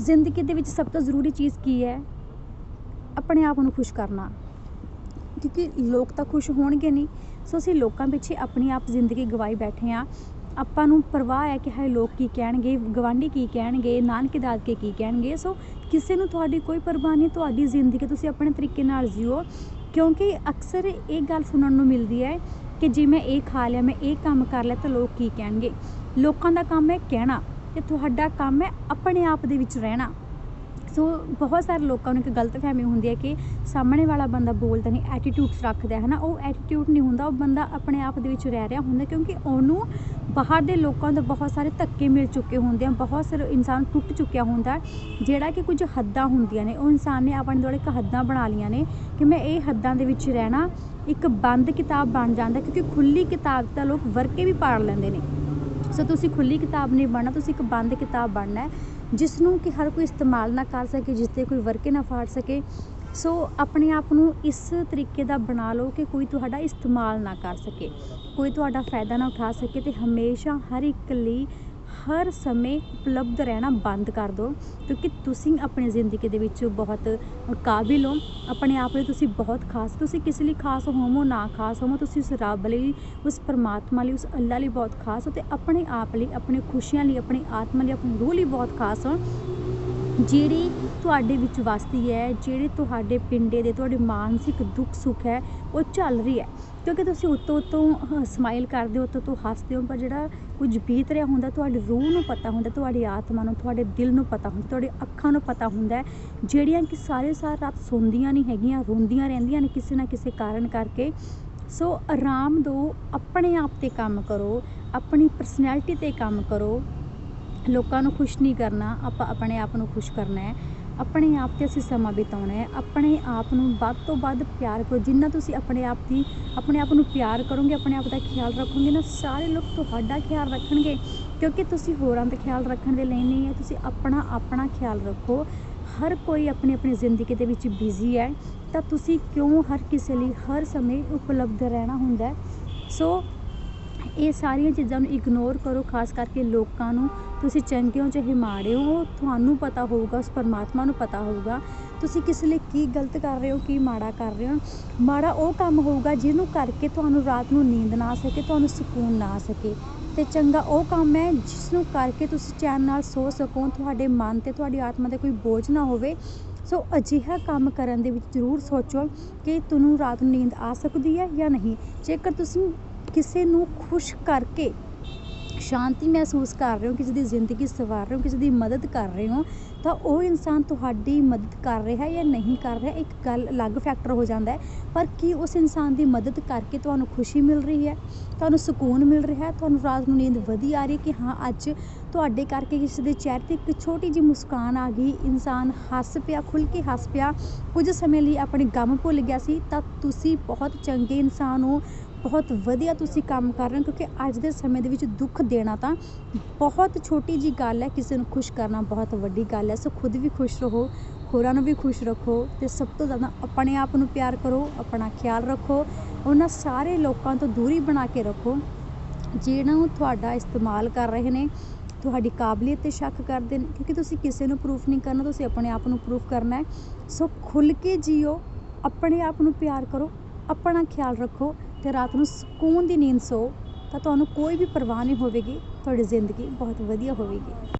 ਜ਼ਿੰਦਗੀ ਦੇ ਵਿੱਚ ਸਭ ਤੋਂ ਜ਼ਰੂਰੀ ਚੀਜ਼ ਕੀ ਹੈ? ਆਪਣੇ ਆਪ ਨੂੰ ਖੁਸ਼ ਕਰਨਾ। ਕਿਉਂਕਿ ਲੋਕ ਤਾਂ ਖੁਸ਼ ਹੋਣਗੇ ਨਹੀਂ। ਸੋ ਅਸੀਂ ਲੋਕਾਂ ਪਿੱਛੇ ਆਪਣੀ ਆਪ ਜ਼ਿੰਦਗੀ ਗਵਾਈ ਬੈਠੇ ਆ ਆਪਾਂ ਨੂੰ ਪਰਵਾਹ ਹੈ ਕਿ ਹਾਏ ਲੋਕ ਕੀ ਕਹਿਣਗੇ ਗਵਾਂਢੀ ਕੀ ਕਹਿਣਗੇ, ਨਾਨਕੇ ਦਾਦਕੇ ਕੀ ਕਹਿਣਗੇ। ਸੋ ਕਿਸੇ ਨੂੰ ਤੁਹਾਡੀ ਕੋਈ ਪਰਵਾਹ ਨਹੀਂ, ਤੁਹਾਡੀ ਜ਼ਿੰਦਗੀ ਤੁਸੀਂ ਆਪਣੇ ਤਰੀਕੇ ਨਾਲ ਜਿਓ। ਕਿਉਂਕਿ ਅਕਸਰ ਇਹ ਗੱਲ ਸੁਣਨ ਨੂੰ ਮਿਲਦੀ ਹੈ ਕਿ ਜੇ ਮੈਂ ਇਹ ਖਾ ਲਿਆ, ਮੈਂ ਇਹ ਕੰਮ ਕਰ ਲਿਆ ਤਾਂ ਲੋਕ ਕੀ ਕਹਿਣਗੇ? ਲੋਕਾਂ ਦਾ ਕੰਮ ਹੈ ਕਹਿਣਾ। ਤੇ ਤੁਹਾਡਾ ਕੰਮ ਹੈ ਆਪਣੇ ਆਪ ਦੇ ਵਿੱਚ ਰਹਿਣਾ। ਸੋ ਬਹੁਤ ਸਾਰੇ ਲੋਕਾਂ ਨੂੰ ਇੱਕ ਗਲਤਫਹਿਮੀ ਹੁੰਦੀ ਹੈ ਕਿ ਸਾਹਮਣੇ ਵਾਲਾ ਬੰਦਾ ਬੋਲਦਾ ਨਹੀਂ ਐਟੀਟਿਊਡਸ ਰੱਖਦਾ ਹੈ ਨਾ, ਉਹ ਐਟੀਟਿਊਡ ਨਹੀਂ ਹੁੰਦਾ, ਉਹ ਬੰਦਾ ਆਪਣੇ ਆਪ ਦੇ ਵਿੱਚ ਰਹਿ ਰਿਹਾ ਹੁੰਦਾ ਕਿਉਂਕਿ ਉਹਨੂੰ ਬਾਹਰ ਦੇ ਲੋਕਾਂ ਤੋਂ ਬਹੁਤ ਸਾਰੇ ਧੱਕੇ ਮਿਲ ਚੁੱਕੇ ਹੁੰਦੇ ਆ, ਬਹੁਤ ਸਾਰੇ ਇਨਸਾਨ ਟੁੱਟ ਚੁੱਕਿਆ ਹੁੰਦਾ ਜਿਹੜਾ ਕਿ ਕੁਝ ਹੱਦਾਂ ਹੁੰਦੀਆਂ ਨੇ। ਉਹ ਇਨਸਾਨ ਨੇ ਆਪਣੇ ਦੁਆਲੇ ਇੱਕ ਹੱਦਾਂ ਬਣਾ ਲਈਆਂ ਨੇ ਕਿ ਮੈਂ ਇਹ ਹੱਦਾਂ ਦੇ ਵਿੱਚ ਰਹਿਣਾ, ਇੱਕ ਬੰਦ ਕਿਤਾਬ ਬਣ ਜਾਂਦਾ ਕਿਉਂਕਿ ਖੁੱਲੀ ਕਿਤਾਬ ਤਾਂ ਲੋਕ ਵਰਕੇ ਵੀ ਪਾੜ ਲੈਂਦੇ ਨੇ। ਸੋ ਤੁਸੀਂ ਖੁੱਲੀ ਕਿਤਾਬ ਨਹੀਂ ਬਣਨਾ, ਤੁਸੀਂ ਇੱਕ ਬੰਦ ਕਿਤਾਬ ਬਣਨਾ ਹੈ ਜਿਸ ਨੂੰ ਕਿ ਹਰ ਕੋਈ ਇਸਤੇਮਾਲ ਨਾ ਕਰ ਸਕੇ, ਜਿਸ ਤੇ ਕੋਈ ਵਰਕੇ ਨਾ ਫਾੜ ਸਕੇ। ਸੋ ਆਪਣੇ ਆਪ ਨੂੰ ਇਸ ਤਰੀਕੇ ਦਾ ਬਣਾ ਲਓ ਕਿ ਕੋਈ ਤੁਹਾਡਾ ਇਸਤੇਮਾਲ ਨਾ ਕਰ ਸਕੇ, ਕੋਈ ਤੁਹਾਡਾ ਫਾਇਦਾ ਨਾ ਉਠਾ ਸਕੇ ਤੇ ਹਮੇਸ਼ਾ ਹਰ ਇੱਕ ਲਈ ਹਰ ਸਮੇਂ ਉਪਲਬਧ ਰਹਿਣਾ ਬੰਦ ਕਰ ਦਿਓ, ਕਿਉਂਕਿ ਤੁਸੀਂ ਆਪਣੀ ਜ਼ਿੰਦਗੀ ਦੇ ਵਿੱਚ ਬਹੁਤ ਕਾਬਿਲ ਹੋ। ਆਪਣੇ ਆਪ ਲਈ ਤੁਸੀਂ ਬਹੁਤ ਖਾਸ, ਤੁਸੀਂ ਕਿਸੇ ਲਈ ਖਾਸ ਹੋਵੋ, ਨਾ ਖਾਸ ਹੋਵੋ, ਤੁਸੀਂ ਉਸ ਰੱਬ ਲਈ, ਉਸ ਪਰਮਾਤਮਾ ਲਈ, ਉਸ ਅੱਲਾ ਲਈ ਬਹੁਤ ਖਾਸ ਹੋ ਤੇ ਆਪਣੇ ਆਪ ਲਈ, ਆਪਣੇ ਖੁਸ਼ੀਆਂ ਲਈ, ਆਪਣੀ ਆਤਮਾ ਲਈ, ਆਪਣੀ ਰੂਹ ਲਈ ਬਹੁਤ ਖਾਸ ਹੋ। ਜਿਹੜੀ ਤੁਹਾਡੇ ਵਿੱਚ ਵਸਦੀ ਹੈ, ਜਿਹੜੇ ਤੁਹਾਡੇ ਪਿੰਡੇ ਦੇ ਤੁਹਾਡੇ ਮਾਨਸਿਕ ਦੁੱਖ ਸੁੱਖ ਹੈ, ਉਹ ਚੱਲ ਰਹੀ ਹੈ। ਕਿਉਂਕਿ ਤੁਸੀਂ ਉੱਤੋਂ ਉੱਤੋਂ ਸਮਾਈਲ ਕਰਦੇ ਹੋ, ਉੱਤੋਂ ਤੋਂ ਹੱਸਦੇ ਹੋ, ਪਰ ਜਿਹੜਾ ਕੁਝ ਬੀਤ ਰਿਹਾ ਹੁੰਦਾ, ਤੁਹਾਡੀ ਰੂਹ ਨੂੰ ਪਤਾ ਹੁੰਦਾ, ਤੁਹਾਡੀ ਆਤਮਾ ਨੂੰ, ਤੁਹਾਡੇ ਦਿਲ ਨੂੰ ਪਤਾ ਹੁੰਦਾ, ਤੁਹਾਡੇ ਅੱਖਾਂ ਨੂੰ ਪਤਾ ਹੁੰਦਾ ਜਿਹੜੀਆਂ ਕਿ ਸਾਰੇ ਸਾਰ ਰਾਤ ਸੌਂਦੀਆਂ ਨਹੀਂ ਹੈਗੀਆਂ, ਰੋਂਦੀਆਂ ਰਹਿੰਦੀਆਂ ਨੇ ਕਿਸੇ ਨਾ ਕਿਸੇ ਕਾਰਨ ਕਰਕੇ। ਸੋ ਆਰਾਮ ਦਿਓ, ਆਪਣੇ ਆਪ ਤੇ ਕੰਮ ਕਰੋ, ਆਪਣੀ ਪਰਸਨੈਲਿਟੀ ਤੇ ਕੰਮ ਕਰੋ। ਲੋਕਾਂ ਨੂੰ ਖੁਸ਼ ਨਹੀਂ ਕਰਨਾ, ਆਪਾਂ ਆਪਣੇ ਆਪ ਨੂੰ ਖੁਸ਼ ਕਰਨਾ ਹੈ। ਆਪਣੇ ਆਪ ਤੇ ਅਸੀਂ ਸਮਾਂ ਬਿਤਾਉਣਾ ਹੈ। ਆਪਣੇ ਆਪ ਨੂੰ ਵੱਧ ਤੋਂ ਵੱਧ ਪਿਆਰ ਕਰੋ। ਜਿੰਨਾ ਤੁਸੀਂ ਆਪਣੇ ਆਪ ਦੀ, ਆਪਣੇ ਆਪ ਨੂੰ ਪਿਆਰ ਕਰੋਗੇ, ਆਪਣੇ ਆਪ ਦਾ ਖਿਆਲ ਰੱਖੋਗੇ ਨਾ, ਸਾਰੇ ਲੋਕ ਤੁਹਾਡਾ ਖਿਆਲ ਰੱਖਣਗੇ। ਕਿਉਂਕਿ ਤੁਸੀਂ ਹੋਰਾਂ ਦਾ ਖਿਆਲ ਰੱਖਣ ਦੇ ਲਈ ਨਹੀਂ ਹੈ। ਤੁਸੀਂ ਆਪਣਾ ਆਪਣਾ ਖਿਆਲ ਰੱਖੋ। ਹਰ ਕੋਈ ਆਪਣੀ ਆਪਣੀ ਜ਼ਿੰਦਗੀ ਦੇ ਵਿੱਚ ਬਿਜ਼ੀ ਹੈ। ਤਾਂ ਤੁਸੀਂ ਕਿਉਂ ਹਰ ਕਿਸੇ ਲਈ, ਹਰ ਸਮੇਂ ਉਪਲਬਧ ਰਹਿਣਾ ਹੁੰਦਾ ਸੋ ਇਹ ਸਾਰੀਆਂ ਚੀਜ਼ਾਂ ਨੂੰ ਇਗਨੋਰ ਕਰੋ, ਖਾਸ ਕਰਕੇ ਲੋਕਾਂ ਨੂੰ। ਤੁਸੀਂ ਚੰਗੇ ਹੋ ਚਾਹੇ ਮਾੜੇ ਹੋ, ਤੁਹਾਨੂੰ ਪਤਾ ਹੋਊਗਾ, ਉਸ ਪਰਮਾਤਮਾ ਨੂੰ ਪਤਾ ਹੋਊਗਾ। ਤੁਸੀਂ ਕਿਸ ਲਈ ਕੀ ਗਲਤ ਕਰ ਰਹੇ ਹੋ, ਕੀ ਮਾੜਾ ਕਰ ਰਹੇ ਹੋ? ਮਾੜਾ ਉਹ ਕੰਮ ਹੋਊਗਾ ਜਿਹਨੂੰ ਕਰਕੇ ਤੁਹਾਨੂੰ ਰਾਤ ਨੂੰ ਨੀਂਦ ਨਾ ਆ ਸਕੇ, ਤੁਹਾਨੂੰ ਸਕੂਨ ਨਾ ਆ ਸਕੇ। ਤੇ ਚੰਗਾ ਉਹ ਕੰਮ ਹੈ ਜਿਸ ਨੂੰ ਕਰਕੇ ਤੁਸੀਂ ਚੈਨ ਨਾਲ ਸੋ ਸਕੋ, ਤੁਹਾਡੇ ਮਨ ਤੇ ਤੁਹਾਡੀ ਆਤਮਾ ਤੇ ਕੋਈ ਬੋਝ ਨਾ ਹੋਵੇ। ਸੋ ਅਜਿਹਾ ਕੰਮ ਕਰਨ ਦੇ ਵਿੱਚ ਜ਼ਰੂਰ ਸੋਚੋ ਕਿ ਤੁਹਾਨੂੰ ਰਾਤ ਨੂੰ ਨੀਂਦ ਆ ਸਕਦੀ ਹੈ ਜਾਂ ਨਹੀਂ। ਜੇਕਰ ਤੁਸੀਂ ਕਿਸੇ ਨੂੰ ਖੁਸ਼ ਕਰਕੇ ਸ਼ਾਂਤੀ ਮਹਿਸੂਸ ਕਰ ਰਹੇ ਹੋ, ਕਿਸੇ ਦੀ ਜ਼ਿੰਦਗੀ ਸਵਾਰ ਰਹੇ ਹੋ, ਕਿਸੇ ਦੀ ਮਦਦ ਕਰ ਰਹੇ ਹੋ, ਤਾਂ ਉਹ ਇਨਸਾਨ ਤੁਹਾਡੀ ਮਦਦ ਕਰ ਰਿਹਾ ਜਾਂ ਨਹੀਂ ਕਰ ਰਿਹਾ, ਇੱਕ ਗੱਲ ਅਲੱਗ ਫੈਕਟਰ ਹੋ ਜਾਂਦਾ ਪਰ ਕੀ ਉਸ ਇਨਸਾਨ ਦੀ ਮਦਦ ਕਰਕੇ ਤੁਹਾਨੂੰ ਖੁਸ਼ੀ ਮਿਲ ਰਹੀ ਹੈ? ਤੁਹਾਨੂੰ ਸਕੂਨ ਮਿਲ ਰਿਹਾ ਹੈ? ਤੁਹਾਨੂੰ ਰਾਤ ਨੂੰ ਨੀਂਦ ਵਧੀਆ ਆ ਰਹੀ ਹੈ ਕਿ ਹਾਂ, ਅੱਜ ਤੁਹਾਡੇ ਕਰਕੇ ਕਿਸੇ ਦੇ ਚਿਹਰੇ ਤੇ ਇੱਕ ਛੋਟੀ ਜਿਹੀ ਮੁਸਕਾਨ ਆ ਗਈ, ਇਨਸਾਨ ਹੱਸ ਪਿਆ ਖੁੱਲ ਕੇ ਹੱਸ ਪਿਆ, ਕੁਝ ਸਮੇਂ ਲਈ ਆਪਣੇ ਗਮ ਭੁੱਲ ਗਿਆ ਸੀ, ਤਾਂ ਤੁਸੀਂ ਬਹੁਤ ਚੰਗੇ ਇਨਸਾਨ ਹੋ ਬਹੁਤ ਵਧੀਆ ਤੁਸੀਂ ਕੰਮ ਕਰ ਰਹੇ ਹੋ, ਕਿਉਂਕਿ ਅੱਜ ਦੇ ਸਮੇਂ ਦੇ ਵਿੱਚ ਦੁੱਖ ਦੇਣਾ ਤਾਂ ਬਹੁਤ ਛੋਟੀ ਜੀ ਗੱਲ ਹੈ, ਕਿਸੇ ਨੂੰ ਖੁਸ਼ ਕਰਨਾ ਬਹੁਤ ਵੱਡੀ ਗੱਲ ਹੈ। ਸੋ ਖੁਦ ਵੀ ਖੁਸ਼ ਰਹੋ, ਹੋਰਾਂ ਨੂੰ ਵੀ ਖੁਸ਼ ਰੱਖੋ ਤੇ ਸਭ ਤੋਂ ਜ਼ਿਆਦਾ ਆਪਣੇ ਆਪ ਨੂੰ ਪਿਆਰ ਕਰੋ, ਆਪਣਾ ਖਿਆਲ ਰੱਖੋ, ਉਹਨਾਂ ਸਾਰੇ ਲੋਕਾਂ ਤੋਂ ਦੂਰੀ ਬਣਾ ਕੇ ਰੱਖੋ। ਜਿਹੜਾ ਉਹ ਤੁਹਾਡਾ ਇਸਤੇਮਾਲ ਕਰ ਰਹੇ ਨੇ, ਤੁਹਾਡੀ ਕਾਬਲੀਅਤ ਤੇ ਸ਼ੱਕ ਕਰਦੇ ਨੇ, ਕਿਉਂਕਿ ਤੁਸੀਂ ਕਿਸੇ ਨੂੰ ਪ੍ਰੂਫ ਨਹੀਂ ਕਰਨਾ, ਤੁਸੀਂ ਆਪਣੇ ਆਪ ਨੂੰ ਪ੍ਰੂਫ ਕਰਨਾ ਹੈ। ਸੋ ਖੁੱਲ ਕੇ ਜੀਓ, ਆਪਣੇ ਆਪ ਨੂੰ ਪਿਆਰ ਕਰੋ ਆਪਣਾ ਖਿਆਲ ਰੱਖੋ ਤੇ ਰਾਤ ਨੂੰ ਸਕੂਨ ਦੀ ਨੀਂਦ ਸੋ ਤਾਂ ਤੁਹਾਨੂੰ ਕੋਈ ਵੀ ਪਰਵਾਹ ਨਹੀਂ ਹੋਵੇਗੀ, ਤੁਹਾਡੀ ਜ਼ਿੰਦਗੀ ਬਹੁਤ ਵਧੀਆ ਹੋਵੇਗੀ।